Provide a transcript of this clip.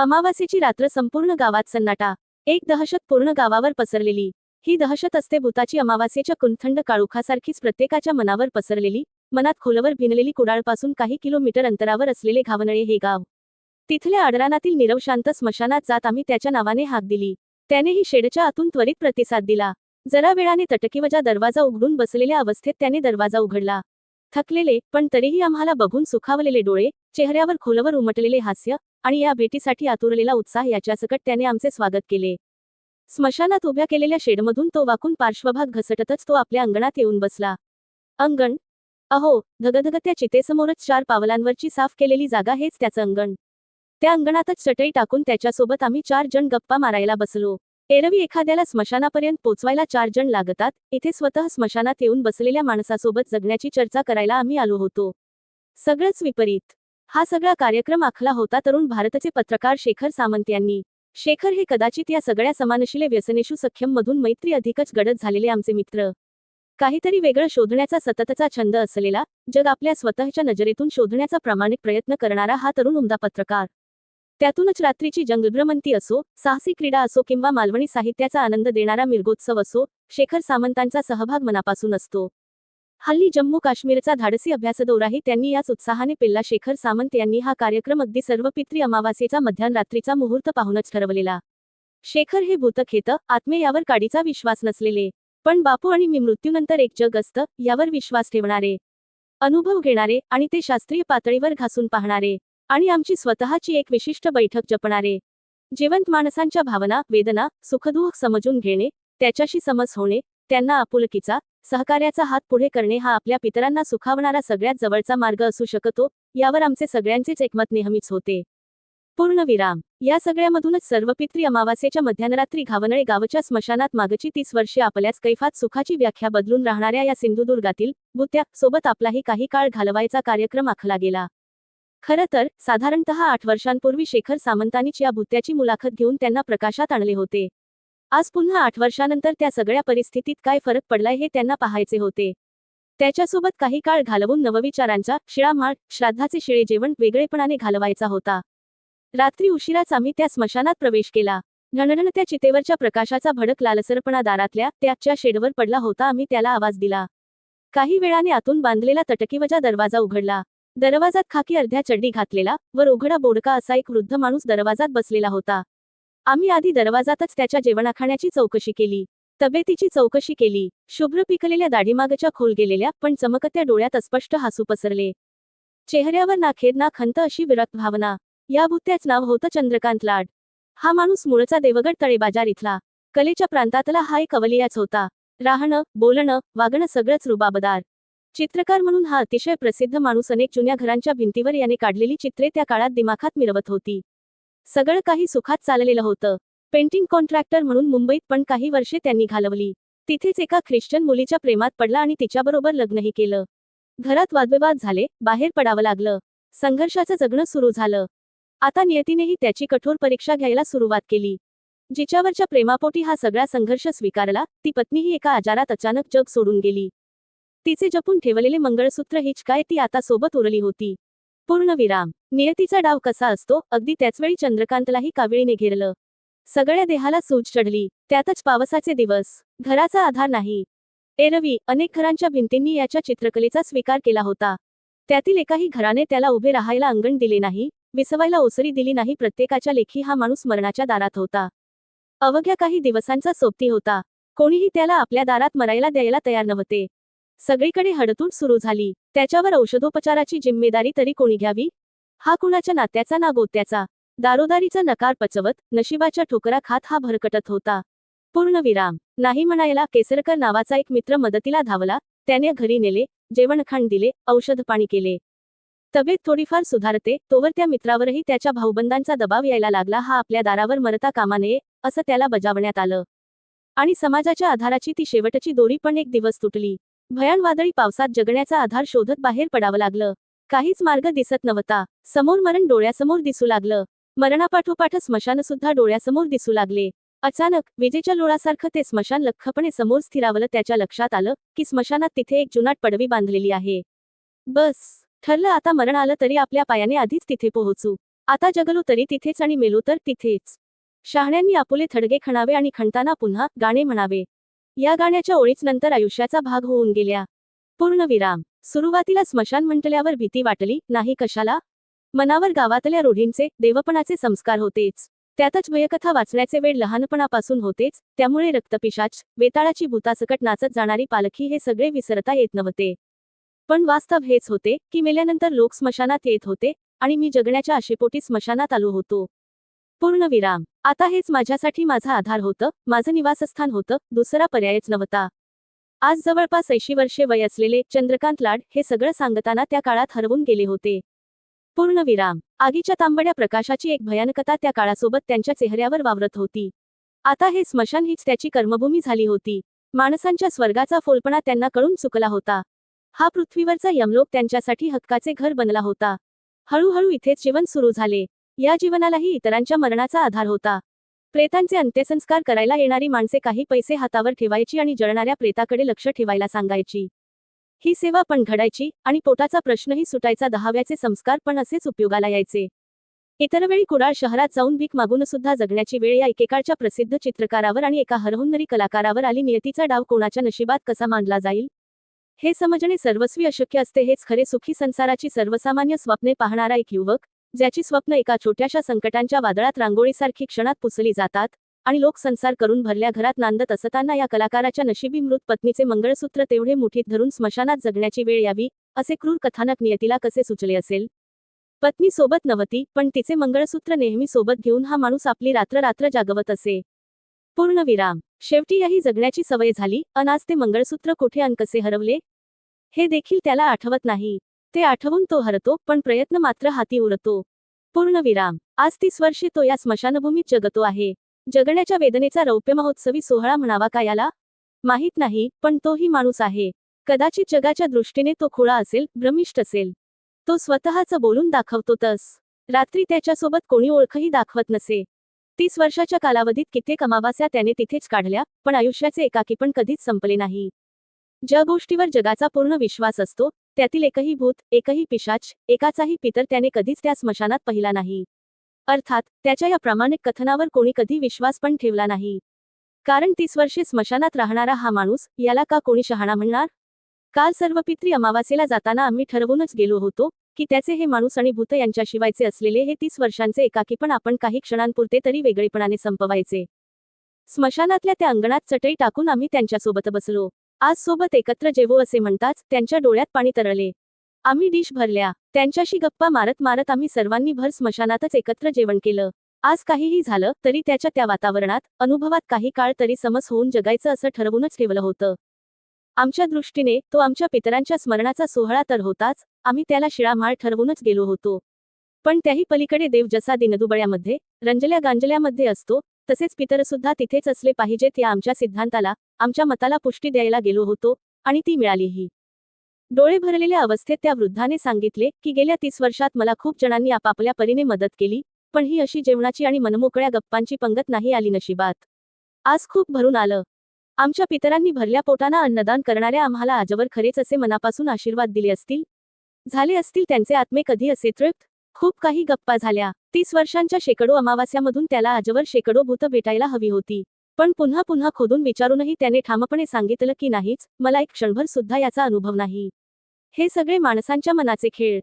अमावास्येची रात्र संपूर्ण गावात सन्नाटा. एक दहशत पूर्ण गावावर पसरलेली. ही दहशत असते भूताची अमावास्येच्या कुंथंड काळुखासारखीच प्रत्येकाच्या मनावर पसरलेली मनात खोलवर भिनलेली कुडाळपासून काही किलोमीटर अंतरावर असलेले घावनळे हे गाव. तिथल्या आडरानातील निरवशांत स्मशानात जात आम्ही त्याच्या नावाने हाक दिली. त्यानेही शेडच्या आतून त्वरित प्रतिसाद दिला. जरा वेळाने तटकीवजा दरवाजा उघडून बसलेल्या अवस्थेत त्याने दरवाजा उघडला. थकलेले पण तरीही आम्हाला बघून सुखावलेले डोळे चेहऱ्यावर खोलवर उमटलेले हास्य आणि या भेटीसाठी आतुरलेला उत्साह याच्यासकट त्याने आमचे स्वागत केले. स्मशानात उभ्या केलेल्या शेडमधून तो वाकून पार्श्वभाग घसटतच तो आपल्या अंगणात येऊन बसला. अंगण? अहो धगधगत्या चितेसमोरच चार पावलांवरची साफ केलेली जागा हेच त्याचं अंगण. त्या अंगणातच चटई टाकून त्याच्यासोबत आम्ही चार जण गप्पा मारायला बसलो. एरवी एखाद्याला स्मशानापर्यंत पोचवायला चार जण लागतात इथे स्वतः स्मशानात येऊन बसलेल्या माणसासोबत जगण्याची चर्चा करायला आम्ही आलो होतो. सगळंच विपरीत. हा सगळा कार्यक्रम आखला होता तरुण भारताचे पत्रकार शेखर सामंत यांनी. शेखर हे कदाचित या सगळ्या समानशिले व्यसनेशू सख्यम मधून मैत्री अधिकच गडद झालेले आमचे मित्र. काहीतरी वेगळं शोधण्याचा सततचा छंद असलेला जग आपल्या स्वतःच्या नजरेतून शोधण्याचा प्रामाणिक प्रयत्न करणारा हा तरुण उमदा पत्रकार. त्यातूनच रात्रीची जंगभ्रमंती असो साहसी क्रीडा असो किंवा मालवणी साहित्याचा आनंद देणारा मिरगोत्सव असो शेखर सामंतांचा सहभाग मनापासून असतो. हल्ली जम्मू काश्मीरचा धाडसी अभ्यासदौराही त्यांनी याच उत्साहाने पेल्ला. शेखर सामंत यांनी हा कार्यक्रम अगदी सर्व पित्री अमावास्येचा मध्यानरात्रीचा मुहूर्त पाहूनच ठरवलेला. शेखर हे भूतखेत आत्मे यावर काडीचा विश्वास नसलेले पण बापू आणि मी मृत्यूनंतर एक जग असतं यावर विश्वास ठेवणारे अनुभव घेणारे आणि ते शास्त्रीय पातळीवर घासून पाहणारे आणि आमची स्वतःची एक विशिष्ट बैठक जपणारे. जिवंत माणसांच्या भावना वेदना सुखदुःख समजून घेणे त्याच्याशी समज होणे त्यांना आपुलकीचा सहकार्याचा हात पुढे करणे हा आपल्या पितरांना सुखावणारा सगळ्यात जवळचा मार्ग असू शकतो यावर आमचे सगळ्यांचेच एकमत नेहमीच होते. पूर्ण विराम. या सगळ्यामधूनच सर्व पित्री अमावास्येच्या मध्यानरात्री घावनळे गावच्या स्मशानात मागची तीस वर्षे आपल्याच कैफात सुखाची व्याख्या बदलून राहणाऱ्या या सिंधुदुर्गातील बुत्या सोबत आपलाही काही काळ घालवायचा कार्यक्रम आखला गेला. खरं तर साधारणतः आठ वर्षांपूर्वी शेखर सामंतांनीच या भुत्याची मुलाखत घेऊन त्यांना प्रकाशात आणले होते. आज पुन्हा आठ वर्षानंतर त्या सगळ्या परिस्थितीत काय फरक पडलाय हे त्यांना पाहायचे होते. त्याच्यासोबत काही काळ घालवून नवविचारांचा शिळामाळ श्राद्धाचे शिळे जेवण वेगळेपणाने घालवायचा होता. रात्री उशिराच आम्ही त्या स्मशानात प्रवेश केला. घणघण त्या चितेवरच्या प्रकाशाचा भडक लालसरपणा दारातल्या त्याच्या शेडवर पडला होता आम्ही त्याला आवाज दिला. काही वेळाने आतून बांधलेला तटकीवजा दरवाजा उघडला. दरवाजात खाकी अर्ध्या चड्डी घातलेला वर उघडा बोडका असा एक वृद्ध माणूस दरवाजात बसलेला होता. आम्ही आधी दरवाजातच त्याच्या जेवणाखाण्याची चौकशी केली. तब्येतीची चौकशी केली. शुभ्र पिकलेल्या दाढीमागच्या खोल गेलेल्या पण चमकत्या डोळ्यात अस्पष्ट हासू पसरले. चेहऱ्यावर ना खेद ना खंत अशी विरक्त भावना. या भुत्याच नाव होतं चंद्रकांत लाड. हा माणूस मूळचा देवगड तळेबाजार इथला. कलेच्या प्रांतातला हा एक अवलियाच होता. राहणं बोलणं वागणं सगळंच रुबाबदार. चित्रकार म्हणून हा अतिशय प्रसिद्ध माणूस अनेक जुन्या घरांच्या भिंतीवर याने काढलेली चित्रे त्या काळात दिमाखात मिरवत होती. सगळं काही सुखात चाललेलं होतं. पेंटिंग कॉन्ट्रॅक्टर म्हणून मुंबईत पण काही वर्षे त्यांनी घालवली. तिथेच एका ख्रिश्चन मुलीच्या प्रेमात पडला आणि तिच्याबरोबर लग्नही केलं. घरात वादविवाद झाले बाहेर पडावं लागलं. संघर्षाचं जगणं सुरू झालं. आता नियतीनेही त्याची कठोर परीक्षा घ्यायला सुरुवात केली. जिच्यावरच्या प्रेमापोटी हा सगळा संघर्ष स्वीकारला ती पत्नीही एका आजारात अचानक जग सोडून गेली. तिचे जपून ठेवलेले मंगळसूत्र हिचकाय ती आता सोबत उरली होती. पूर्ण विराम. नियतीचा डाव कसा असतो? अगदी त्याचवेळी चंद्रकांतलाही काविळीने घेरलं. सगळ्या देहाला सूज चढली. त्यातच पावसाचे दिवस. घराचा आधार नाही. एरवी अनेक घरांच्या भिंतींनी याच्या चित्रकलेचा स्वीकार केला होता. त्यातील एकाही घराने त्याला उभे राहायला अंगण दिले नाही विसवायला ओसरी दिली नाही. प्रत्येकाच्या लेखी हा माणूस मरणाच्या दारात होता. अवघ्या काही दिवसांचा सोबती होता. कोणीही त्याला आपल्या दारात मरायला द्यायला तयार नव्हते. सगळीकडे हडतूड सुरू झाली. त्याच्यावर औषधोपचाराची जिम्मेदारी तरी कोणी घ्यावी? हा कुणाच्या नात्याचा ना गोत्याचा? दारोदारीचा नकार पचवत नशिबाच्या ठोकरा खात हा भरकटत होता. पूर्ण विराम. नाही म्हणायला केसरकर नावाचा एक मित्र मदतीला धावला. त्याने घरी नेले जेवणखाण दिले औषध पाणी केले. तब्येत थोडीफार सुधारते तोवर त्या मित्रावरही त्याच्या भाऊबंदांचा दबाव यायला लागला. हा आपल्या दारावर मरता कामा नये असं त्याला बजावण्यात आलं. आणि समाजाच्या आधाराची ती शेवटची दोरी पण एक दिवस तुटली. भयान वादळी पावसात जगण्याचा आधार शोधत बाहेर पडावं लागलं. काहीच मार्ग दिसत नव्हता. समोर मरण डोळ्यासमोर दिसू लागलं. मरणापाठोपाठ स्मशान सुद्धा डोळ्यासमोर दिसू लागले. अचानक विजेच्या लोळासारखं ते स्मशान लख्खपणे समोर स्थिरावलं. त्याच्या लक्षात आलं की स्मशानात तिथे एक जुनाट पडवी बांधलेली आहे. बस. ठरलं आता मरण आलं तरी आपल्या पायाने आधीच तिथे पोहोचू. आता जगलो तरी तिथेच आणि मेलो तर तिथेच. शहाण्यांनी आपुले थडगे खणावे आणि खणताना पुन्हा गाणे म्हणावे. या गाण्याच्या ओळीच नंतर आयुष्याचा भाग होऊन गेल्या. पूर्णविराम सुरुवातीला स्मशान म्हटल्यावर भीती वाटली नाही कशाला? मनावर गावातल्या रूढींचे देवपणाचे संस्कार होतेच. त्यातच भयकथा वाचण्याचे वेळ लहानपणापासून होतेच त्यामुळे रक्तपिशाच वेताळाची भूतासकट नाचत जाणारी पालखी हे सगळे विसरता येत नव्हते. पण वास्तव हेच होते की मेल्यानंतर लोक स्मशानात येत होते आणि मी जगण्याच्या आशेपोटी स्मशानात आलो होतो. पूर्णविराम आता हेच माझ्यासाठी माझा आधार होतं माझं निवासस्थान होतं दुसरा पर्यायच नव्हता. आज जवळपास ऐंशी वर्षे वय असलेले चंद्रकांत लाड हे सगळं सांगताना त्या काळात हरवून गेले होते. पूर्णविराम आगीच्या तांबड्या प्रकाशाची एक भयानकता त्या काळासोबत त्यांच्या चेहऱ्यावर वावरत होती. आता हे स्मशान हीच त्याची कर्मभूमी झाली होती. माणसांच्या स्वर्गाचा फोलपणा त्यांना कळून चुकला होता. हा पृथ्वीवरचा यमलोक त्यांच्यासाठी हक्काचे घर बनला होता. हळूहळू इथेच जीवन सुरू झाले. या जीवनालाही इतरांच्या मरणाचा आधार होता. प्रेतांचे अंत्यसंस्कार करायला येणारी माणसे काही पैसे हातावर ठेवायची आणि जळणाऱ्या प्रेताकडे लक्ष ठेवायला सांगायची. ही सेवा पण घडायची आणि पोटाचा प्रश्नही सुटायचा दहाव्याचे संस्कार पण असेच उपयोगाला यायचे. इतरवेळी कुडाळ शहरात जाऊन भीक मागून सुद्धा जगण्याची वेळ या एकेकाळच्या प्रसिद्ध चित्रकारावर आणि एका हरहुन्नरी कलाकारावर आली नियतीचा डाव कोणाच्या नशिबात कसा मानला जाईल? हे समजणे सर्वस्वी अशक्य असते हेच खरे सुखी संसाराची सर्वसामान्य स्वप्ने पाहणारा एक युवक ज्याची स्वप्न एका छोट्याशा संकटांच्या वादळात रांगोळीसारखी क्षणात पुसली जातात आणि लोक संसार करून भरल्या घरात नांदत असताना या कलाकाराच्या नशिबी मृत पत्नीचे मंगळसूत्र तेवढे मुठीत धरून स्मशानात जगण्याची वेळ यावी असे क्रूर कथानक नियतीला कसे सुचले असेल? पत्नी सोबत नव्हती पण तिचे मंगळसूत्र नेहमी सोबत घेऊन हा माणूस आपली रात्र रात्र जागवत असे. पूर्णविराम शेवटी याही जगण्याची सवय झाली अन आज ते मंगळसूत्र कुठे अन कसे हरवले? हे देखील त्याला आठवत नाही. ते आठवून तो हरतो पण प्रयत्न मात्र हाती उरतो पूर्णविराम आज तीस वर्षे तो या स्मशानभूमीत जगतो आहे. जगण्याच्या वेदनेचा रौप्य महोत्सवी सोहळा म्हणावा का याला? माहीत नाही पण तोही माणूस आहे. कदाचित जगाच्या दृष्टीने तो खुळा असेल भ्रमिष्ट असेल. तो स्वतःच बोलून दाखवतो तस रात्री त्याच्यासोबत कोणी ओळखही दाखवत नसे. तीस वर्षाच्या कालावधीत कित्येक अमावास्या त्याने तिथेच काढल्या पण आयुष्याचे एकाकीपण कधीच संपले नाही. ज्या गोष्टीवर जगाचा पूर्ण विश्वास असतो त्यातील एकही भूत एकही पिशाच एकाचाही पितर त्याने कधीच त्या स्मशानात पाहिला नाही. अर्थात त्याच्या या प्रामाणिक कथनावर कोणी कधी विश्वास पण ठेवला नाही. कारण तीस वर्षे स्मशानात राहणारा हा माणूस याला का कोणी शहाणा म्हणणार? काल सर्व पित्री अमावास्येला जाताना आम्ही ठरवूनच गेलो होतो की त्याचे हे माणूस आणि भूत यांच्याशिवायचे असलेले हे तीस वर्षांचे एकाकीपण आपण काही क्षणांपुरते तरी वेगळेपणाने संपवायचे. स्मशानातल्या त्या अंगणात चटई टाकून आम्ही त्यांच्यासोबत बसलो. आज सोबत एकत्र जेवू असे म्हणताच त्यांच्या डोळ्यात पाणी तरळले. आम्ही डिश भरल्या. त्यांच्याशी गप्पा मारत मारत आम्ही सर्वांनी भर स्मशानातच एकत्र जेवण केलं. आज काहीही झालं तरी त्याच्या त्या वातावरणात अनुभवात काही काळ तरी समस होऊन जगायचं असं ठरवूनच ठेवलं होतं. आमच्या दृष्टीने तो आमच्या पितरांच्या स्मरणाचा सोहळा तर होताच आम्ही त्याला शिळामाळ ठरवूनच गेलो होतो. पण त्याही पलीकडे देव जसा दिनदुबळ्यामध्ये रंजल्या गांजल्यामध्ये असतो तसेच पितरसुद्धा तिथेच असले पाहिजेत या आमच्या सिद्धांताला आमच्या मताला पुष्टी द्यायला गेलो होतो आणि ती मिळालीही. डोळे भरलेल्या अवस्थेत त्या वृद्धाने सांगितले की गेल्या तीस वर्षात मला खूप जणांनी आपापल्या परीने मदत केली पण ही अशी जेवणाची आणि मनमोकळ्या गप्पांची पंगत नाही आली नशिबात. आज खूप भरून आलं. आमच्या पितरांनी भरल्या पोटाना अन्नदान करणाऱ्या आम्हाला आजवर खरेच असे मनापासून आशीर्वाद दिले असतील? झाले असतील त्यांचे आत्मे कधी असे तृप्त? खूप काही गप्पा झाल्या. तीस वर्षांच्या शेकडो अमावास्यामधून त्याला आजवर शेकडो भूत भेटायला हवी होती. पण पुन्हा पुन्हा खोदून विचारूनही त्याने ठामपणे सांगितलं की नाहीच मला एक क्षणभर सुद्धा याचा अनुभव नाही. हे सगळे माणसांच्या मनाचे खेळ.